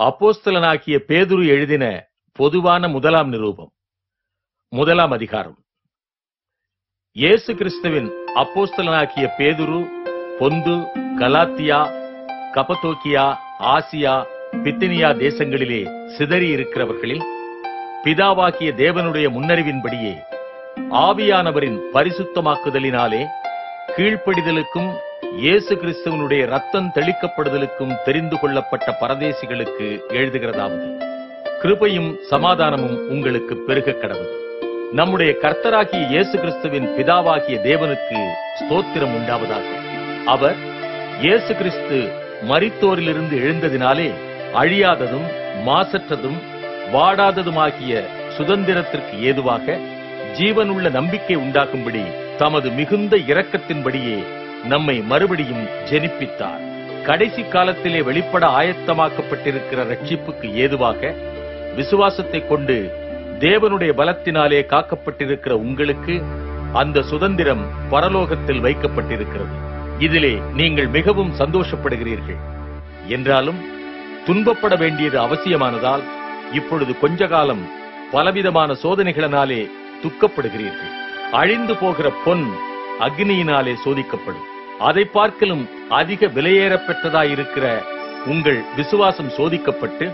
அப்போஸ்தலனாகிய பேதுரு எழுதின பொதுவான முதலாம் நிரூபம். முதலாம் அதிகாரம். இயேசு கிறிஸ்துவின் அப்போஸ்தலனாகிய பேதுரு Pontus Galatia Cappadocia Asia Bithynia தேசங்களிலே சிதறி இருக்கிறவர்களில் பிதாவாகிய தேவனுடைய முன்னறிவின்படியே ஆவியானவரின் பரிசுத்தமாக்குதலினாலே கீழ்ப்படிதலுக்கும் இயேசு கிறிஸ்துவனுடைய ரத்தம் தெளிக்கப்படுதலுக்கும் தெரிந்து கொள்ளப்பட்ட பரதேசிகளுக்கு எழுதுகிறதாவது கிருபையும் சமாதானமும் உங்களுக்கு பெருக கடவுள். நம்முடைய கர்த்தராகிய இயேசு கிறிஸ்துவின் பிதாவாகிய தேவனுக்கு ஸ்தோத்திரம் உண்டாவதாக. அவர் இயேசு கிறிஸ்து மரித்தோரிலிருந்து எழுந்ததினாலே அழியாததும் மாசற்றதும் வாடாததுமாகிய சுதந்திரத்திற்கு ஏதுவாக ஜீவனுள்ள நம்பிக்கை உண்டாக்கும்படி தமது மிகுந்த இரக்கத்தின்படியே நம்மை மறுபடியும் ஜெனிப்பித்தார். கடைசி காலத்திலே வெளிப்பட ஆயத்தமாக்கப்பட்டிருக்கிற ரட்சிப்புக்கு ஏதுவாக விசுவாசத்தை கொண்டு தேவனுடைய பலத்தினாலே காக்கப்பட்டிருக்கிற உங்களுக்கு அந்த சுதந்திரம் பரலோகத்தில் வைக்கப்பட்டிருக்கிறது. இதிலே நீங்கள் மிகவும் சந்தோஷப்படுகிறீர்கள். என்றாலும் துன்பப்பட வேண்டியது அவசியமானதால் இப்பொழுது கொஞ்ச காலம் பலவிதமான சோதனைகளினாலே துக்கப்படுகிறீர்கள். அழிந்து போகிற பொன் அக்னியினாலே சோதிக்கப்படும். அதை பார்க்கலும் அதிக விலையேறப் உங்கள் விசுவாசம் சோதிக்கப்பட்டு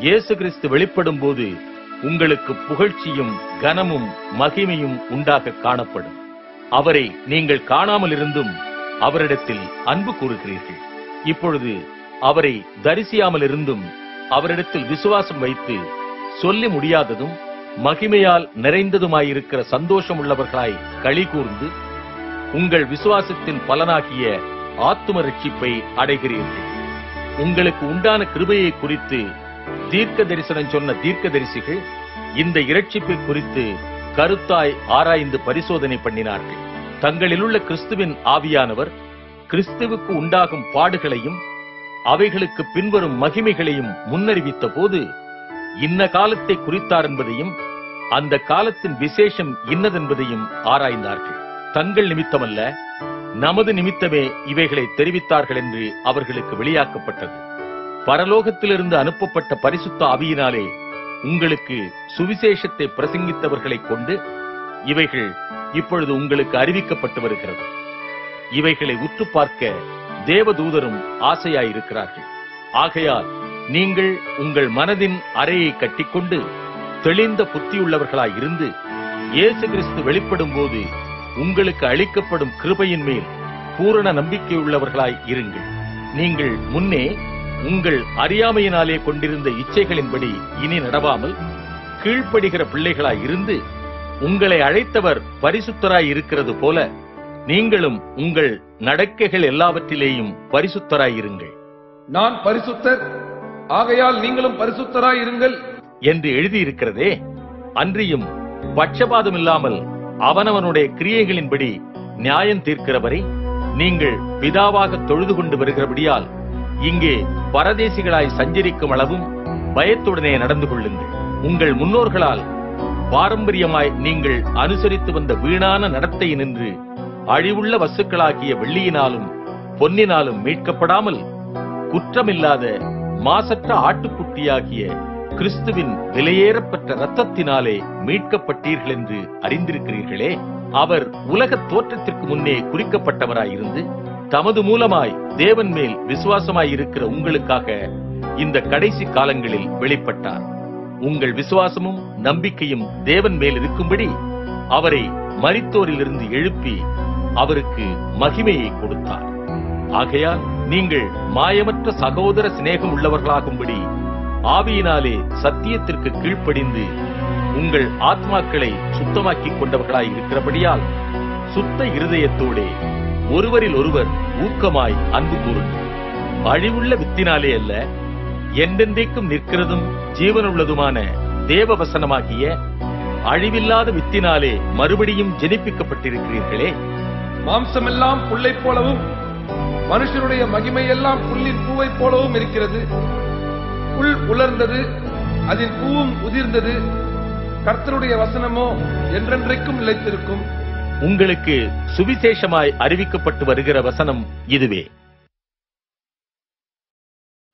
இயேசு கிறிஸ்து வெளிப்படும் போது உங்களுக்கு புகழ்ச்சியும் கனமும் மகிமையும் உண்டாக காணப்படும். அவரை நீங்கள் காணாமல் இருந்தும் அவரிடத்தில் அன்பு கூறுகிறீர்கள். இப்பொழுது அவரை தரிசியாமல் இருந்தும் அவரிடத்தில் விசுவாசம் வைத்து சொல்லி முடியாததும் மகிமையால் நிறைந்ததுமாயிருக்கிற சந்தோஷம் உள்ளவர்களாய் களி கூர்ந்து உங்கள் விசுவாசத்தின் பலனாகிய ஆத்தும ரட்சிப்பை அடைகிறீர்கள். உங்களுக்கு உண்டான கிருபையை குறித்து தீர்க்க தரிசனம் சொன்ன தீர்க்க தரிசிகள் இந்த இரட்சிப்பை குறித்து கருத்தாய் ஆராய்ந்து பரிசோதனை பண்ணினார்கள். தங்களிலுள்ள கிறிஸ்துவின் ஆவியானவர் கிறிஸ்துவுக்கு உண்டாகும் பாடுகளையும் அவைகளுக்கு பின்வரும் மகிமைகளையும் முன்னறிவித்த போது இன்ன காலத்தை குறித்தார் என்பதையும் அந்த காலத்தின் விசேஷம் இன்னதென்பதையும் ஆராய்ந்தார்கள். தங்கள் நிமித்தமல்ல நமது நிமித்தமே இவைகளை தெரிவித்தார்கள் என்று அவர்களுக்கு வெளியாக்கப்பட்டது. பரலோகத்திலிருந்து அனுப்பப்பட்ட பரிசுத்த அவியினாலே உங்களுக்கு சுவிசேஷத்தை பிரசங்கித்தவர்களை கொண்டு இவைகள் இப்பொழுது உங்களுக்கு அறிவிக்கப்பட்டு வருகிறது. இவைகளை உற்று பார்க்க தேவதூதரும் ஆசையாயிருக்கிறார்கள். ஆகையால் நீங்கள் உங்கள் மனதின் அறையை கட்டிக்கொண்டு தெளிந்த புத்தியுள்ளவர்களாய் இருந்து இயேசு கிறிஸ்து வெளிப்படும் போது உங்களுக்கு அளிக்கப்படும் கிருபையின் மேல் பூரண நம்பிக்கையுள்ளவர்களாய் இருங்கள். நீங்கள் முன்னே உங்கள் அறியாமையினாலே கொண்டிருந்த இச்சைகளின்படி இனி நடவாமல் கீழ்ப்படுகிற பிள்ளைகளாய் இருந்து உங்களை அழைத்தவர் பரிசுத்தராய் இருக்கிறது போல நீங்களும் உங்கள் நடக்கைகள் எல்லாவற்றிலேயும் பரிசுத்தராய் இருங்கள். நான் பரிசுத்தர். ஆகையால் நீங்களும் பரிசுத்தராய் இருங்கள். என்று எழுதியிருக்கிறதே அன்றியும் பட்சபாதம் இல்லாமல் அவனவனுடைய கிரியைகளின்படி நியாயம் தீர்க்கிறவரை நீங்கள் பிதாவாக தொழுது கொண்டு வருகிறபடியால் இங்கே பரதேசிகளாய் சஞ்சரிக்கும் அளவும் பயத்துடனே நடந்து கொள்ளுங்கள். உங்கள் முன்னோர்களால் பாரம்பரியமாய் நீங்கள் அனுசரித்து வந்த வீணான நடத்தை நின்று அழிவுள்ள வசுக்களாகிய வெள்ளியினாலும் பொன்னினாலும் மீட்கப்படாமல் குற்றமில்லாத மாசற்ற ஆட்டுக்குட்டியாகிய கிறிஸ்துவின் விலையேறப்பட்ட ரத்தத்தினாலே மீட்கப்பட்டீர்கள் என்று அறிந்திருக்கிறீர்களே. அவர் உலக தோற்றத்திற்கு முன்னே குறிக்கப்பட்டவராயிருந்து தமது மூலமாய் தேவன் மேல் விசுவாசமாயிருக்கிற உங்களுக்காக இந்த கடைசி காலங்களில் வெளிப்பட்டார். உங்கள் விசுவாசமும் நம்பிக்கையும் தேவன் மேல் இருக்கும்படி அவரை மரித்தோரிலிருந்து எழுப்பி அவருக்கு மகிமையை கொடுத்தார். ஆகையால் நீங்கள் மாயமற்ற சகோதர சிநேகம் உள்ளவர்களாகும்படி ஆவியினாலே சத்தியத்திற்கு கீழ்ப்படிந்து உங்கள் ஆத்மாக்களை சுத்தமாக்கிக் கொண்டவர்களாய் இருக்கிறபடியால் சுத்த இருதயத்தோடே ஒருவரில் ஒருவர் ஊக்கமாய் அன்பு கூறுங்கள் அழிவுள்ள வித்தினாலே அல்ல என்றென்றைக்கும் நிற்கிறதும் ஜீவனுள்ளதுமான தேவ வசனமாகிய அழிவில்லாத வித்தினாலே மறுபடியும் ஜெனிப்பிக்கப்பட்டிருக்கிறீர்களே. மாம்சமெல்லாம் புல்லை போலவும் மனுஷனுடைய மகிமையெல்லாம் புல்லின் பூவை போலவும் இருக்கிறது. புல் உலர்ந்தது அதில் பூவும் உதிர்ந்தது. கர்த்தருடைய வசனமோ என்றென்றைக்கும் நிலைத்திருக்கும். உங்களுக்கு சுவிசேஷமாய் அறிவிக்கப்பட்டு வருகிற வசனம் இதுவே.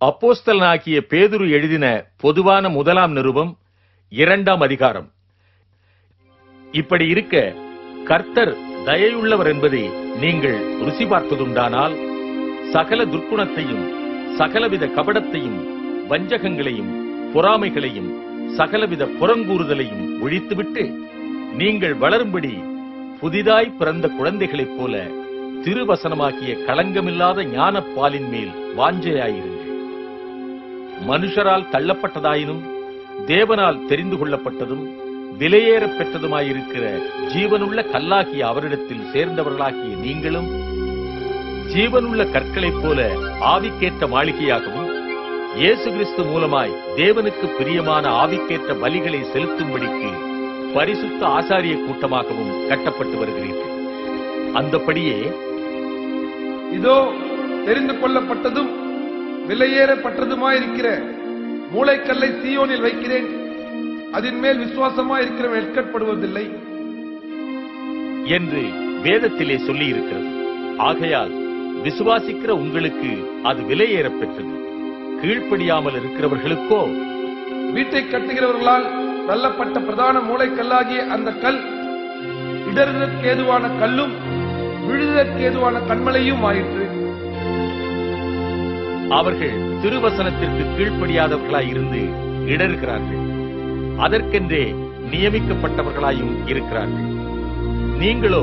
அப்போஸ்தலனாகிய பேதுரு எழுதின பொதுவான முதலாம் நிருபம் இரண்டாம் அதிகாரம். இப்படி இருக்க கர்த்தர் தயையுள்ளவர் என்பதை நீங்கள் ருசி பார்த்ததுண்டானால் சகல துர்க்குணத்தையும் சகலவித கபடத்தையும் வஞ்சகங்களையும் பொறாமைகளையும் சகலவித புறங்கூறுதலையும் ஒழித்துவிட்டு நீங்கள் வளரும்படி புதிதாய் பிறந்த குழந்தைகளைப் போல திருவசனமாகிய களங்கமில்லாத ஞான பாலின் மேல் வாஞ்சையாயிருங்கள். மனுஷரால் தள்ளப்பட்டதாயினும் தேவனால் தெரிந்து கொள்ளப்பட்டதும் விலையேறப் பெற்றதுமாயிருக்கிற ஜீவனுள்ள கல்லாகிய அவரிடத்தில் சேர்ந்தவர்களாகிய நீங்களும் ஜீவனுள்ள கற்களைப் போல ஆவிக்கேற்ற மாளிகையாகவும் இயேசு கிறிஸ்து மூலமாய் தேவனுக்கு பிரியமான ஆவிக்கேற்ற பலிகளை செலுத்தும்படிக்கு பரிசுத்த ஆசாரிய கூட்டமாகவும் கட்டப்பட்டு வருகிறீர்கள். அந்தப்படியே இதோ தெரிந்து கொள்ளப்பட்டதும் விலையேறப்பட்டதுமாயிருக்கிற மூளைக்கல்லை சீயோனில் வைக்கிறேன். அதன் மேல் விசுவாசமாய் இருக்கிறவன் வெட்கப்படுவதில்லை. என்று வேதத்திலே சொல்லியிருக்கிறது. ஆகையால் விசுவாசிக்கிற உங்களுக்கு அது விலையேறப் பெற்றது கீழ்ப்படியாமல் இருக்கிறவர்களுக்கோ? வீட்டை கட்டுகிறவர்களால் தள்ளப்பட்ட பிரதான மூளைக்கல்லாகிய அந்த கல் இடறுதற்கேதுவான கல்லும் விழுதற்கேதுவான கண்மலையும் ஆயிற்று. அவர்கள் திருவசனத்திற்கு கீழ்ப்படியாதவர்களாய் இருந்து இடறுகிறார்கள். அதற்கென்றே நியமிக்கப்பட்டவர்களாயும் இருக்கிறார்கள். நீங்களோ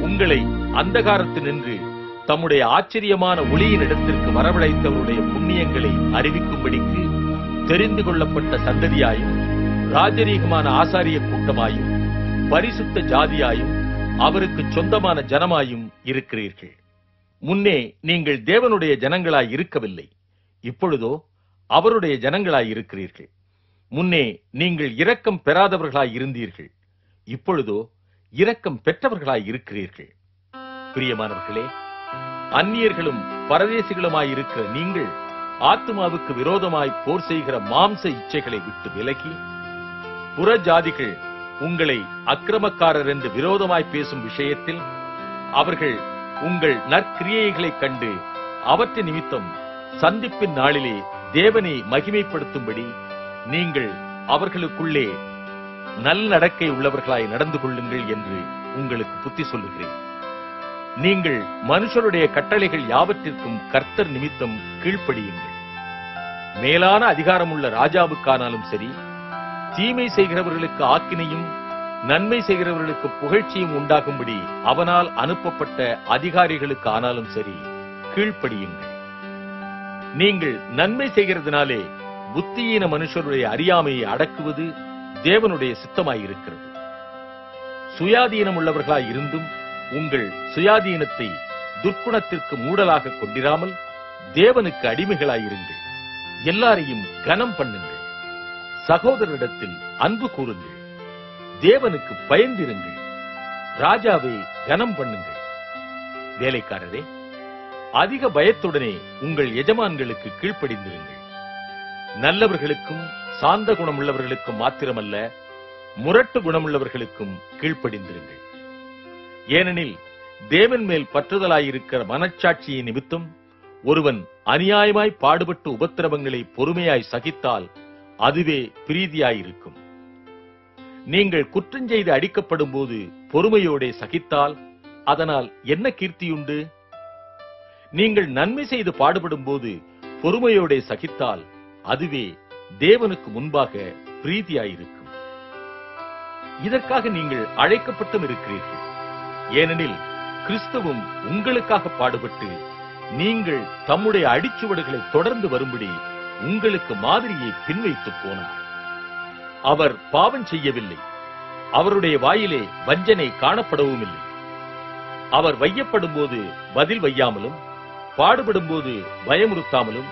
உங்களை அந்தகாரத்தில் நின்று தம்முடைய ஆச்சரியமான ஒளியின் இடத்திற்கு வரவழைத்தவருடைய புண்ணியங்களை அறிவிக்கும்படிக்கு தெரிந்து கொள்ளப்பட்ட சந்ததியாயும் ராஜரீகமான ஆசாரிய கூட்டமாயும் பரிசுத்த ஜாதியாயும் அவருக்கு சொந்தமான ஜனமாயும் இருக்கிறீர்கள். முன்னே நீங்கள் தேவனுடைய ஜனங்களாய் இருக்கவில்லை. இப்பொழுதோ அவருடைய ஜனங்களாய் இருக்கிறீர்கள். முன்னே நீங்கள் இரக்கம் பெறாதவர்களாய் இருந்தீர்கள். இப்பொழுதோ இரக்கம் பெற்றவர்களாய் இருக்கிறீர்கள். பிரியமானவர்களே அந்நியர்களும் பரதேசிகளுமாய் இருக்கிற நீங்கள் ஆத்மாவுக்கு விரோதமாய் போர் செய்கிற மாம்ச இச்சைகளை விட்டு விலகி புற ஜாதிகள் உங்களை அக்கிரமக்காரர் என்று விரோதமாய் பேசும் விஷயத்தில் அவர்கள் உங்கள் நற்கிரியைகளைக் கண்டு அவற்றை நிமித்தம் சந்திப்பின் நாளிலே தேவனை மகிமைப்படுத்தும்படி நீங்கள் அவர்களுக்குள்ளே நல்லடக்கை உள்ளவர்களாய் நடந்து கொள்ளுங்கள் என்று உங்களுக்கு புத்தி சொல்லுகிறேன். நீங்கள் மனுஷருடைய கட்டளைகள் யாவற்றிற்கும் கர்த்தர் நிமித்தம் கீழ்ப்படியுங்கள். மேலான அதிகாரமுள்ள ராஜாவுக்கானாலும் சரி தீமை செய்கிறவர்களுக்கு ஆக்கினையும் நன்மை செய்கிறவர்களுக்கு புகழ்ச்சியும் உண்டாகும்படி அவனால் அனுப்பப்பட்ட அதிகாரிகளுக்கு ஆனாலும் சரி கீழ்ப்படியுங்கள். நீங்கள் நன்மை செய்கிறதுனாலே புத்தியீன மனுஷருடைய அறியாமையை அடக்குவது தேவனுடைய சித்தமாயிருக்கிறது. சுயாதீனம் உள்ளவர்களாய் இருந்தும் உங்கள் சுயாதீனத்தை துர்க்குணத்திற்கு மூடலாக கொண்டிராமல் தேவனுக்கு அடிமைகளாயிருங்கள் எல்லாரையும் கனம் பண்ணுங்கள். சகோதரரிடத்தில் அன்பு கூறுங்கள். தேவனுக்கு பயந்திருங்கள். ராஜாவை கனம் பண்ணுங்கள். வேலைக்காரரே அதிக பயத்துடனே உங்கள் எஜமான்களுக்கு கீழ்ப்படிந்திருங்கள். நல்லவர்களுக்கும் சாந்த குணமுள்ளவர்களுக்கும் மாத்திரமல்ல முரட்டு குணமுள்ளவர்களுக்கும் கீழ்ப்படிந்திருங்கள். ஏனெனில் தேவன் மேல் பற்றுதலாயிருக்கிற மனச்சாட்சியை நிமித்தம் ஒருவன் அநியாயமாய் பாடுபட்டு உபத்திரவங்களை பொறுமையாய் சகித்தால் அதுவே பிரீதியாயிருக்கும். நீங்கள் குற்றஞ்செய்து அடிக்கப்படும் போது பொறுமையோடே சகித்தால் அதனால் என்ன கீர்த்தியுண்டு? நீங்கள் நன்மை செய்து பாடுபடும் போது பொறுமையோடே சகித்தால் அதுவே தேவனுக்கு முன்பாக பிரீதியாயிருக்கும். இதற்காக நீங்கள் அழைக்கப்பட்டும் இருக்கிறீர்கள். ஏனெனில் கிறிஸ்துவும் உங்களுக்காக பாடுபட்டு நீங்கள் தம்முடைய அடிச்சுவடுகளை தொடர்ந்து வரும்படி உங்களுக்கு மாதிரியை பின்வைத்து போனார். அவர் பாவம் செய்யவில்லை. அவருடைய வாயிலே வஞ்சனை காணப்படவும் இல்லை அவர் வையப்படும் போது பதில் வையாமலும் பாடுபடும் போது பயமுறுத்தாமலும்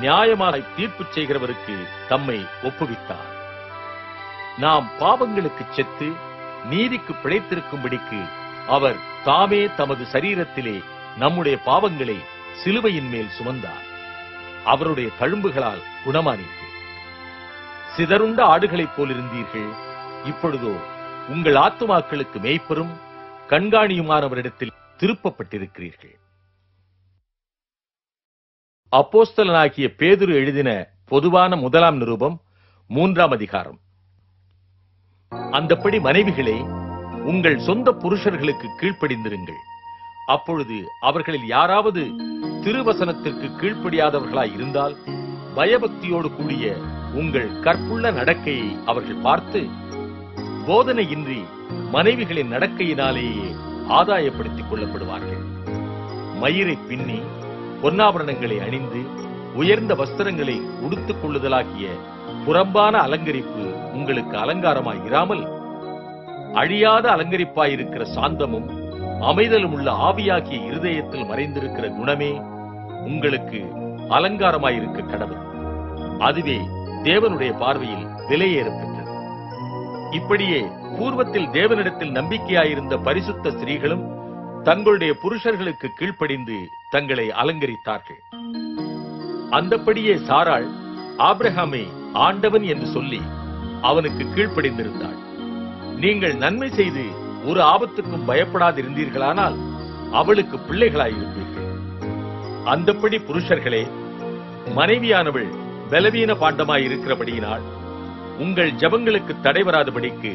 நியாயமாக தீர்ப்பு செய்கிறவருக்கு தம்மை ஒப்புவித்தார். நாம் பாவங்களுக்கு செத்து நீதிக்கு பிழைத்திருக்கும்படிக்கு அவர் தாமே தமது சரீரத்திலே நம்முடைய பாவங்களை சிலுவையின் மேல் சுமந்தார். அவருடைய தழும்புகளால் குணமானீர்கள். சிதறுண்ட ஆடுகளைப் போலிருந்தீர்கள். இப்பொழுதோ உங்கள் ஆத்துமாக்களுக்கு மேய்ப்பரும் கண்காணியுமானவரிடத்தில் திருப்பப்பட்டிருக்கிறீர்கள். அப்போஸ்தலனாகிய பேதுரு எழுதின பொதுவான முதலாம் நிருபம் மூன்றாம் அதிகாரம். அந்தப்படி மனைவிகளை உங்கள் சொந்த புருஷர்களுக்கு கீழ்ப்படிந்திருங்கள். அப்பொழுது அவர்களில் யாராவது திருவசனத்திற்கு கீழ்ப்படியாதவர்களாய் இருந்தால் பயபக்தியோடு கூடிய உங்கள் கற்புள்ள நடக்கையை அவர்கள் பார்த்து போதனையின்றி மனைவிகளின் நடக்கையினாலேயே ஆதாயப்படுத்திக் கொள்ளப்படுவார்கள். மயிரை பின்னி பொன்னாபரணங்களை அணிந்து உயர்ந்த வஸ்திரங்களை உடுத்துக் கொள்ளுதலாகிய புறம்பான அலங்கரிப்பு உங்களுக்கு அலங்காரமாய் இராமல் அழியாத அலங்கரிப்பாயிருக்கிற சாந்தமும் அமைதலும் உள்ள ஆவியாகிய இருதயத்தில் மறைந்திருக்கிற குணமே உங்களுக்கு அலங்காரமாயிருக்க கடவுள். அதுவே தேவனுடைய பார்வையில் விலையேறப்பெற்றது. இப்படியே பூர்வத்தில் தேவனிடத்தில் நம்பிக்கையாயிருந்த பரிசுத்த ஸ்திரீகளும் தங்களுடைய புருஷர்களுக்கு கீழ்ப்படிந்து தங்களை அலங்கரித்தார்கள். அந்தப்படியே சாராள் ஆப்ரஹாமை ஆண்டவன் என்று சொல்லி அவனுக்கு கீழ்ப்படிந்திருந்தாள். நீங்கள் நன்மை செய்து ஒரு ஆபத்துக்கும் பயப்படாதிருந்தீர்களானால் அவளுக்கு பிள்ளைகளாயிருப்பீர்கள். அந்தப்படி புருஷர்களே மனைவியானவள் பலவீன பாண்டமாய் இருக்கிறபடியினால் உங்கள் ஜபங்களுக்கு தடை வராதபடிக்கு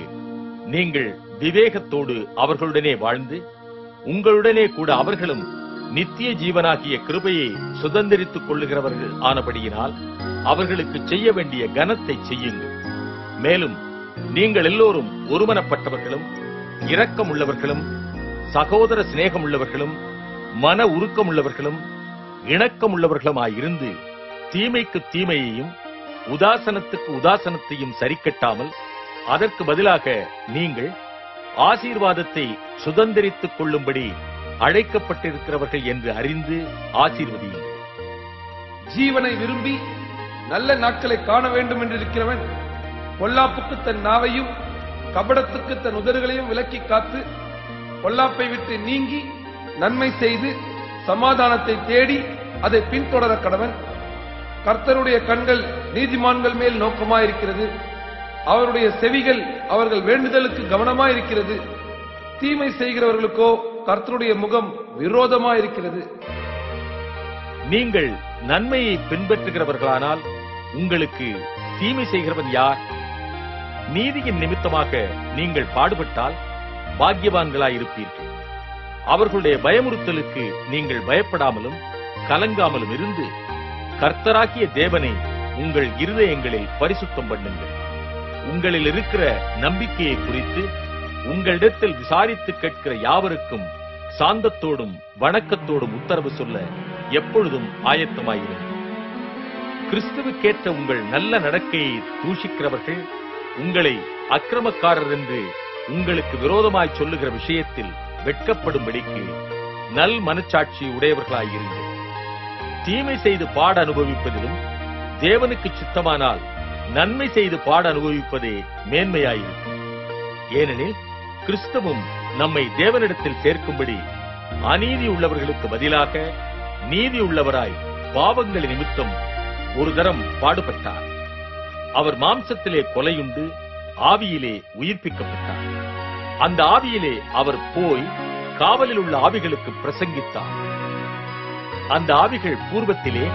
நீங்கள் விவேகத்தோடு அவர்களுடனே வாழ்ந்து உங்களுடனே கூட அவர்களும் நித்திய ஜீவனாகிய கிருபையை சுதந்திரித்துக் கொள்ளுகிறவர்கள் ஆனபடியினால் அவர்களுக்கு செய்ய வேண்டிய கனத்தை செய்யுங்கள். மேலும் நீங்கள் எல்லோரும் ஒருமனப்பட்டவர்களும் இரக்கம் உள்ளவர்களும் சகோதர சிநேகம் உள்ளவர்களும் மன உருக்கம் உள்ளவர்களும் இணக்கம் உள்ளவர்களுமாயிருந்து தீமைக்கு தீமையையும் உதாசனத்துக்கு உதாசனத்தையும் சரிக்கட்டாமல் அதற்கு பதிலாக நீங்கள் ஆசீர்வாதத்தை சுதந்திரித்துக் கொள்ளும்படி அழைக்கப்பட்டிருக்கிறவர்கள் என்று அறிந்து ஆசீர்வதியுங்கள். ஜீவனை விரும்பி நல்ல நாட்களை காண வேண்டும் என்று இருக்கிறவன் பொல்லாப்புக்கு தன் நாவையும் கபடத்துக்கு தன் உதடுகளையும் விலக்கி காத்து பொல்லாப்பை விட்டு நீங்கி நன்மை செய்து சமாதானத்தை தேடி அதை பின்தொடர கடவன் கர்த்தருடைய கண்கள் நீதிமான்கள் மேல் நோக்கமாயிருக்கிறது. அவருடைய செவிகள் அவர்கள் வேண்டுதலுக்கு கவனமாயிருக்கிறது. தீமை செய்கிறவர்களுக்கோ கர்த்தருடைய முகம் விரோதமாயிருக்கிறது. நீங்கள் நன்மையை பின்பற்றுகிறவர்களானால் உங்களுக்கு தீமை செய்கிறவன் யார்? நீதியின் நிமித்தமாக நீங்கள் பாடுபட்டால் பாக்கியவான்களாயிருப்பீர்கள். அவர்களுடைய பயமுறுத்தலுக்கு நீங்கள் பயப்படாமலும் கலங்காமலும் இருந்து கர்த்தராகிய தேவனை உங்கள் இருதயங்களில் பரிசுத்தம் பண்ணுங்கள். உங்களில் இருக்கிற நம்பிக்கையை குறித்து உங்களிடத்தில் விசாரித்து கேட்கிற யாவருக்கும் சாந்தத்தோடும் வணக்கத்தோடும் உத்தரவு சொல்ல எப்பொழுதும் ஆயத்தமாயிருங்கள். கிறிஸ்துவுக்கேற்ற உங்கள் நல்ல நடக்கையை தூஷிக்கிறவர்கள் உங்களை அக்கிரமக்காரர் என்று உங்களுக்கு விரோதமாய் சொல்லுகிற விஷயத்தில் வெட்கப்படும்படிக்கு நல் மனச்சாட்சி உடையவர்களாயிருங்கள். தீமை செய்து பாட அனுபவிப்பதிலும் தேவனுக்கு சித்தமானால் நன்மை செய்து பாட அனுபவிப்பதே மேன்மையாயிருக்கும். ஏனெனில் கிறிஸ்துவும் நம்மை தேவனிடத்தில் சேர்க்கும்படி அநீதி உள்ளவர்களுக்கு பதிலாக நீதி உள்ளவராய் பாவங்கள் நிமித்தம் ஒரு தரம் பாடுபட்டார். அவர் மாம்சத்திலே கொலையுண்டு ஆவியிலே உயிர்ப்பிக்கப்பட்டார். அந்த ஆவியிலே அவர் போய் காவலில் உள்ள ஆவிகளுக்கு பிரசங்கித்தார். அந்த ஆவிகள் பூர்வத்திலே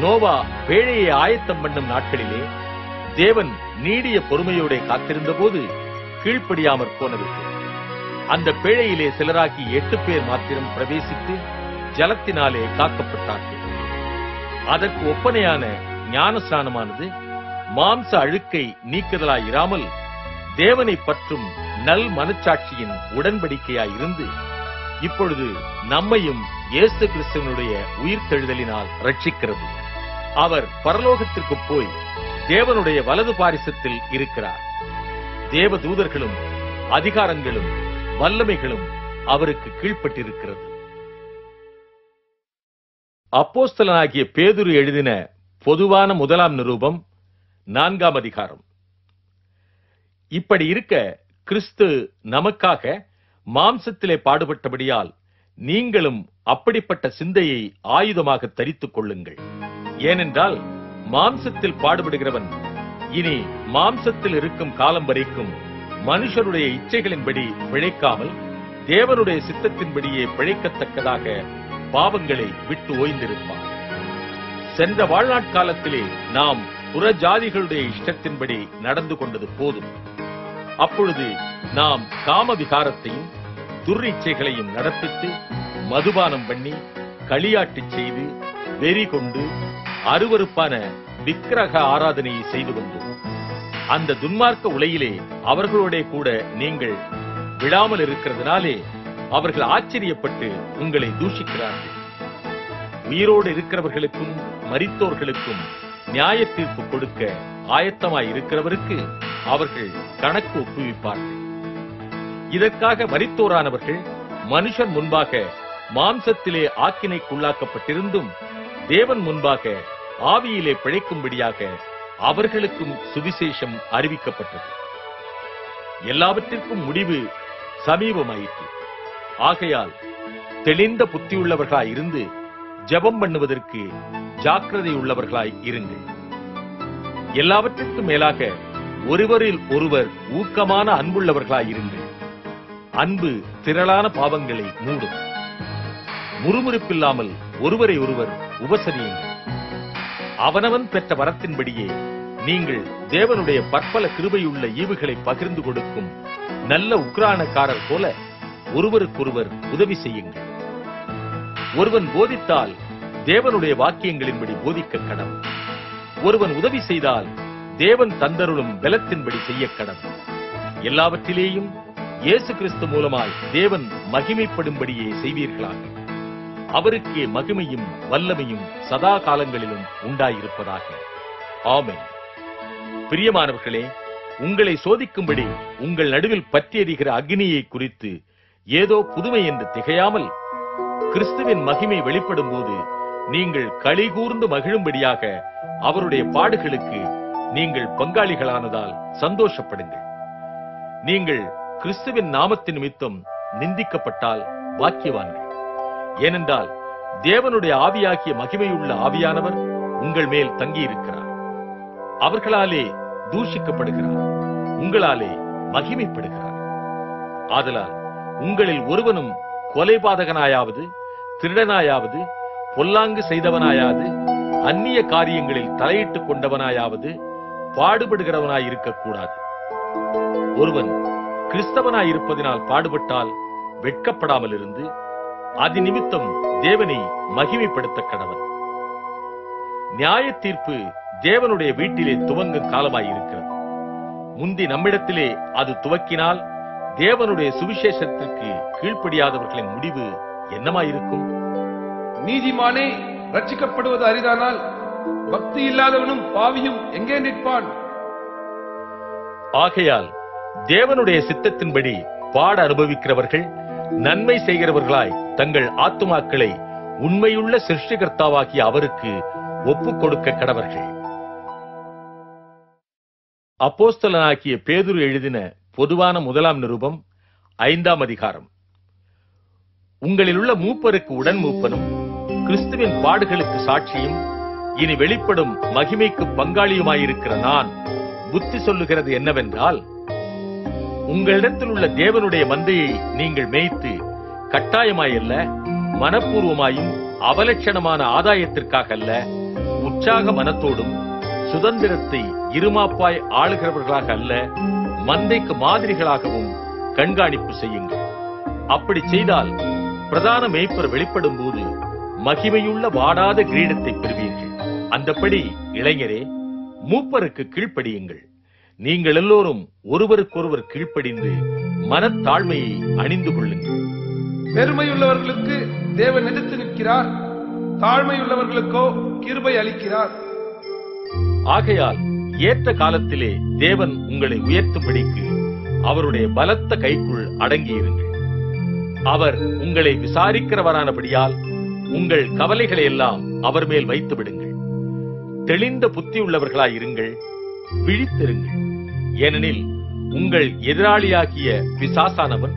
நோவா பேழையை ஆயத்தம் பண்ணும் நாட்களிலே தேவன் நீடிய பொறுமையோட காத்திருந்த போது கீழ்ப்படியாமற் போனது. அந்த பேழையிலே சிலராகி எட்டு பேர் மாத்திரம் பிரவேசித்து ஜலத்தினாலே காக்கப்பட்டார்கள். அதற்கு ஒப்பனையான ஞானஸ்நானமானது மாம்ச அழுக்கை நீக்குதலாயிராமல் தேவனை பற்றும் நல் மனச்சாட்சியின் உடன்படிக்கையாயிருந்து இப்பொழுது நம்மையும் இயேசு கிறிஸ்துவனுடைய உயிர்த்தெழுதலினால் ரட்சிக்கிறது அவர் பரலோகத்திற்கு போய் தேவனுடைய வலது பாரிசத்தில் இருக்கிறார். தேவ தூதர்களும் அதிகாரங்களும் வல்லமைகளும் அவருக்கு கீழ்ப்பட்டிருக்கிறது. அப்போஸ்தலனாகிய பேதுரு எழுதின பொதுவான முதலாம் நிரூபம் நான்காம் அதிகாரம். இப்படி இருக்க கிறிஸ்து நமக்காக மாம்சத்திலே பாடுபட்டபடியால் நீங்களும் அப்படிப்பட்ட சிந்தையை ஆயுதமாக தரித்துக் கொள்ளுங்கள். ஏனென்றால் மாம்சத்தில் பாடுபடுகிறவன் இனி மாம்சத்தில் இருக்கும் காலம் வரைக்கும் மனுஷருடைய இச்சைகளின்படி பிழைக்காமல் தேவனுடைய சித்தத்தின்படியே பிழைக்கத்தக்கதாக பாவங்களை விட்டு ஓய்ந்திருப்பான். சென்ற வாழ்நாட்காலத்திலே நாம் புற ஜாதிகளுடைய இஷ்டத்தின்படி நடந்து கொண்டது போதும். அப்பொழுது நாம் காம விகாரத்தையும் துர்ரிச்சைகளையும் நடப்பித்து மதுபானம் பண்ணி களியாட்டு செய்து வெறி கொண்டு அருவருப்பான விக்கிரக ஆராதனையை செய்து கொண்டோம் அந்த துன்மார்க்க உலையிலே அவர்களோட கூட நீங்கள் விழாமல் இருக்கிறதுனாலே அவர்கள் ஆச்சரியப்பட்டு உங்களை தூஷிக்கிறார்கள். உயிரோடு இருக்கிறவர்களுக்கும் மரித்தோர்களுக்கும் நியாய தீர்ப்பு கொடுக்க ஆயத்தமாய் இருக்கிறவருக்கு அவர்கள் கணக்கு ஒப்புவிப்பார்கள். இதற்காக மரித்தோரானவர்கள் மனுஷன் முன்பாக மாம்சத்திலே ஆக்கினைக்குள்ளாக்கப்பட்டிருந்தும் தேவன் முன்பாக ஆவியிலே பிழைக்கும்படியாக அவர்களுக்கும் சுவிசேஷம் அறிவிக்கப்பட்டது. எல்லாவற்றிற்கும் முடிவு சமீபமாயிற்று. ஆகையால் தெளிந்த புத்தியுள்ளவர்களாய் இருந்து ஜெபம் பண்ணுவதற்கு ஜாக்கிரதை உள்ளவர்களாய் இருங்கள். எல்லாவற்றிற்கும் மேலாக ஒருவரில் ஒருவர் ஊக்கமான அன்புள்ளவர்களாய் இருங்கள். அன்பு திரளான பாவங்களை மூடும். முறுமுறுப்பில்லாமல் ஒருவரை ஒருவர் உபசரியுங்கள். அவனவன் பெற்ற வரத்தின்படியே நீங்கள் தேவனுடைய பற்பல கிருபையுள்ள ஈவுகளை பகிர்ந்து கொடுக்கும் நல்ல உக்ரானக்காரர் போல ஒருவருக்கொருவர் உதவி செய்யுங்கள். ஒருவன் போதித்தால் தேவனுடைய வாக்கியங்களின்படி போதிக்க கடம் ஒருவன் உதவி செய்தால் தேவன் தந்தருளும் பலத்தின்படி செய்ய கடம் எல்லாவற்றிலேயும் இயேசு கிறிஸ்து மூலமாய் தேவன் மகிமைப்படும்படியே செய்வீர்களாக. அவருக்கே மகிமையும் வல்லமையும் சதா காலங்களிலும் உண்டாயிருப்பதாக. ஆமை பிரியமானவர்களே உங்களை சோதிக்கும்படி உங்கள் நடுவில் பற்றி எறிகிற அக்னியை குறித்து ஏதோ புதுமை என்று திகையாமல் கிறிஸ்துவின் மகிமை வெளிப்படும் போது நீங்கள் களி கூர்ந்து மகிழும்படியாக அவருடைய பாடுகளுக்கு நீங்கள் பங்காளிகளானதால் சந்தோஷப்படுங்கள். நீங்கள் கிறிஸ்துவின் நாமத்தின் நிமித்தம் நிந்திக்கப்பட்டால் பாக்கியவான்கள். ஏனென்றால் தேவனுடைய ஆவியாகிய மகிமையுள்ள ஆவியானவர் உங்கள் மேல் தங்கியிருக்கிறார். அவர்களாலே தூஷிக்கப்படுகிறார். உங்களாலே மகிமைப்படுகிறார். ஆதலால் உங்களில் ஒருவனும் கொலைபாதகனாயாவது திருடனாயாவது பொல்லாங்கு செய்தவனாயாது அந்நிய காரியங்களில் தலையிட்டுக் கொண்டவனாயாவது பாடுபடுகிறவனாய் இருக்கக்கூடாது. ஒருவன் கிறிஸ்தவனாயிருப்பதினால் பாடுபட்டால் வெட்கப்படாமல் இருந்து அது நிமித்தம் தேவனை மகிமைப்படுத்த கடவன். நியாய தீர்ப்பு தேவனுடைய வீட்டிலே துவங்கும் காலமாயிருக்கிறது முந்தி நம்மிடத்திலே அது துவக்கினால் தேவனுடைய சுவிசேஷத்திற்கு கீழ்ப்படியாதவர்களின் முடிவு என்னமாயிருக்கும் நீதிமானே ரட்சிக்கப்படுவது அரிதானால் பக்தி இல்லாதவனும் பாவியும் எங்கே நிற்பான்? ஆகையால் தேவனுடைய சித்தத்தின்படி பாட அனுபவிக்கிறவர்கள் நன்மை செய்கிறவர்களாய் தங்கள் ஆத்துமாக்களை உண்மையுள்ள சிருஷ்டிகர்த்தாவாகிய அவருக்கு ஒப்புக் கொடுக்க கடவர்கள். அப்போஸ்தலனாகிய பேதுரு எழுதின பொதுவான முதலாம் நிருபம் ஐந்தாம் அதிகாரம். உங்களிலுள்ள மூப்பருக்கு உடன் மூப்பனும் கிறிஸ்துவின் பாடுகளுக்கு சாட்சியும் இனி வெளிப்படும் மகிமைக்கு பங்காளியுமாயிருக்கிற நான் புத்தி சொல்லுகிறது என்னவென்றால் உங்களிடத்தில் உள்ள தேவனுடைய மந்தையை நீங்கள் மேய்த்து கட்டாயமாயல்ல மனப்பூர்வமாயும் அவலட்சணமான ஆதாயத்திற்காக அல்ல உற்சாக மனத்தோடும் சுதந்திரத்தை இருமாப்பாய் ஆளுகிறவர்களாக அல்ல மந்தைக்கு மாதிரிகளாகவும் கண்காணிப்பு செய்யுங்கள். அப்படி செய்தால் பிரதான மேய்ப்பர் வெளிப்படும் போது மகிமையுள்ள வாடாத கிரீடத்தை பெறுவீர்கள். அந்தப்படி இளைஞரே மூப்பருக்கு கீழ்ப்படியுங்கள். நீங்கள் எல்லோரும் ஒருவருக்கொருவர் கீழ்ப்படிந்து மனத்தாழ்மையை அணிந்து கொள்ளுங்கள். பெருமையுள்ளவர்களுக்கு தேவன் எதிர்த்து நிற்கிறார். தாழ்மையுள்ளவர்களுக்கோ கிருபை அளிக்கிறார். ஆகையால் ஏற்ற காலத்திலே தேவன் உங்களை உயர்த்தும்படிக்கு அவருடைய பலத்த கைக்குள் அடங்கியிருங்கள். அவர் உங்களை விசாரிக்கிறவரானபடியால் உங்கள் கவலைகளை எல்லாம் அவர் மேல் வைத்து விடுங்கள் தெளிந்த புத்தி உள்ளவர்களாய் இருங்கள் விழித்திருங்கள். ஏனெனில் உங்கள் எதிராளியாகிய பிசாசானவன்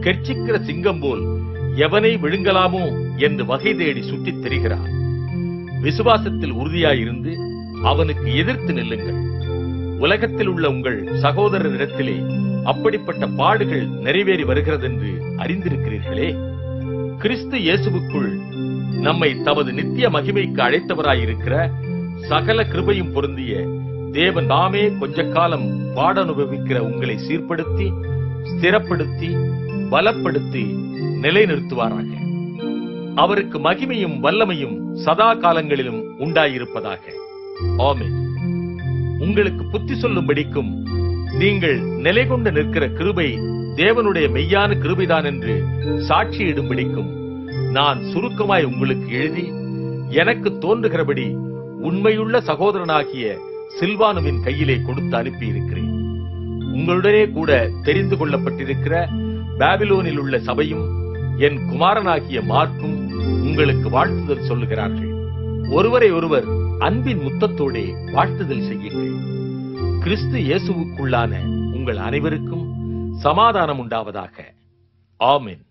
கெர்ச்சிக்கிற சிங்கம் போல் எவனை விழுங்கலாமோ என்று வகை தேடி சுற்றித் திரிகிறான். விசுவாசத்தில் உறுதியாயிருந்து அவனுக்கு எதிர்த்து நில்லுங்கள். உலகத்தில் உள்ள உங்கள் சகோதரரிடத்திலே அப்படிப்பட்ட பாடுகள் நிறைவேறி வருகிறது என்று அறிந்திருக்கிறீர்களே. கிறிஸ்து இயேசுவுக்குள் நம்மை தமது நித்திய மகிமைக்கு அழைத்தவராயிருக்கிற சகல கிருபையும் பொருந்திய தேவன் தாமே கொஞ்ச காலம் பாட அனுபவிக்கிற உங்களை சீர்படுத்தி ஸ்திரப்படுத்தி பலப்படுத்தி நிலைநிறுத்துவாராக. அவருக்கு மகிமையும் வல்லமையும் சதா காலங்களிலும் உண்டாயிருப்பதாக. ஆமே உங்களுக்கு புத்தி சொல்லும்படிக்கும் நீங்கள் நிலை கொண்டு நிற்கிற கிருபை தேவனுடைய மெய்யான கிருபைதான் என்று சாட்சியிடும்படிக்கும் நான் சுருக்கமாய் உங்களுக்கு எழுதி எனக்கு தோன்றுகிறபடி உண்மையுள்ள சகோதரனாகிய சில்வானுவின் கையிலே கொடுத்து அனுப்பியிருக்கிறேன். உங்களுடனே கூட தெரிந்து கொள்ளப்பட்டிருக்கிற பாபிலோனில் உள்ள சபையும் என் குமாரனாகிய மார்க்கும் உங்களுக்கு வாழ்த்துதல் சொல்லுகிறார்கள். ஒருவரை ஒருவர் அன்பின் முத்தத்தோடே வாழ்த்துதல் செய்யுங்கள் கிறிஸ்து இயேசுவுக்குள்ளான உங்கள் அனைவருக்கும் சமாதானம் உண்டாவதாக ஆமின்.